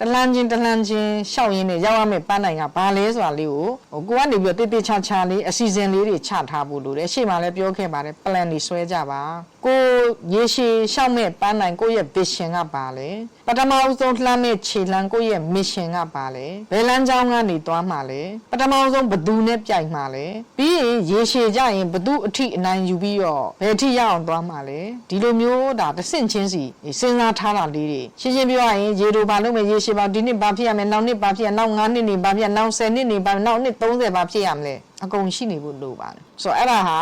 တလန်းချင်းတလန်းချင်းရှောက်ရင်းနဲ့ရောက်ရမယ့်ပန်းနိုင်ကဘာလဲဆိုတာလေးကိုဟိုကိုကနေပြီးတော့တိတိချာချာလေးအစီအစဉ်လေးတွေချထားဖို့လိုတယ်ရှေ့မှာလည်းပြောခဲ့ပါတယ် plan တွေဆွဲကြပါကိုရေရှည်ရှောက်မဲ့ပန်းနိုင်ကိုယ့်ရဲ့ vision ကပါလဲပထမအဆုံးလှမ်းမဲ့ခြေလှမ်းကိုယ့်ရဲ့ mission ကပါလဲဘယ်လမ်းကြောင်းကနေသွားမှာလဲပထမဆုံးဘသူနဲ့ပြိုင်မှာလဲပြီးရင်ရေရှည်ကြရင်ဘသူအထိအနိုင်ယူပြီးတော့ဘယ်အထိရအောင်သွားမှာလဲဒီလိုမျိုးဒါတစ်ဆင့်ချင်းစီစဉ်းစားထားတာလေးတွေရှင်းရှင်းပြောရရင်ရေတို့ဘာလုပ်မယ်ရေရှည်ပါဒီနှစ်ဘာဖြစ်ရမယ်နောက်နှစ်ဘာဖြစ်ရနောက်9နှစ်နေဘာဖြစ်ရနောက်10နှစ်နေဘာနောက်နှစ်30ဘာဖြစ်ရမလဲအကုန်ရှိနေဖို့လိုပါတယ်ဆိုတော့အဲ့ဒါဟာ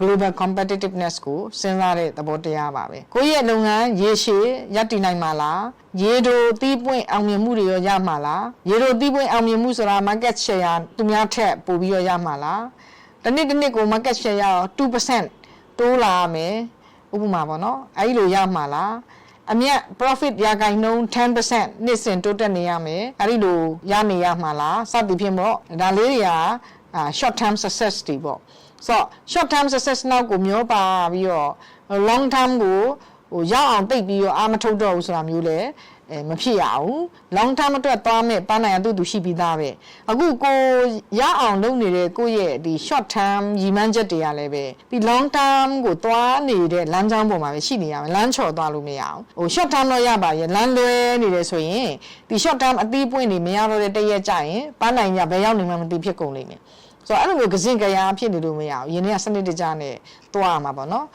global competitiveness ကိုစဉ်းစားတဲ့သဘောတရားပါပဲကိုယ့်ရဲ့လုပ်ငန်းရေရှည်ရပ်တည်နိုင်မှာလားရေတိုတီးပွင့်အောင်မြင်မှုတွေရောရမှာလားရေတိုတီးပွင့်အောင်မြင်မှုဆိုတာ market share သူများထက်ပိုပြီးရောရမှာလားတစ်နှစ်တစ်နှစ်ကို market share ရအောင်2%တိုးလာရမယ်ဥပမာပေါ့နော်အဲဒီလိုရမှာလား အမြတ် profit ရာခိုင်နှုန်း10%နှစ်စဉ်တိုးတက်နေရမယ်အဲဒီလိုရနေရမှာလားစသည်ဖြင့်ပေါ့ဒါလေးတွေကအာ short term success တွေပေါ့ဆိုတော့ short term success နောက်ကိုမျောပါပြီးတော့ long term ကို ဟိုရအောင်တိတ်ပြီးတော့အာမထုတ်တော့ဘူးဆိုတာမျိုးလေအဲမဖြစ်ရဘူး long term အတွက်သွားမဲ့ပန်းနိုင်ရတူတူရှိပြီးသားပဲအခုကိုရအောင်လုပ်နေတဲ့ကိုယ့်ရဲ့ဒီ short term ရည်မှန်းချက်တွေကလည်းပဲဒီ long term ကိုသွားနေတဲ့လမ်းကြောင်းပေါ်မှာပဲရှိနေရမယ်လမ်းချော်သွားလို့မရအောင်ဟို short term တော့ရပါရဲ့လမ်းလွဲနေတယ်ဆိုရင်ဒီ short term အသီးပွင့်နေမရတော့တဲ့တရက်ကြရင်ပန်းနိုင်ရဘယ်ရောက်နေမှမသိဖြစ်ကုန်လိမ့်မယ်ဆိုတော့အဲ့လိုမျိုးကစင်ကြရာဖြစ်နေလို့မရဘူးယင်းနေ့ကစနစ်တကျနဲ့တွားရမှာပေါ့နော်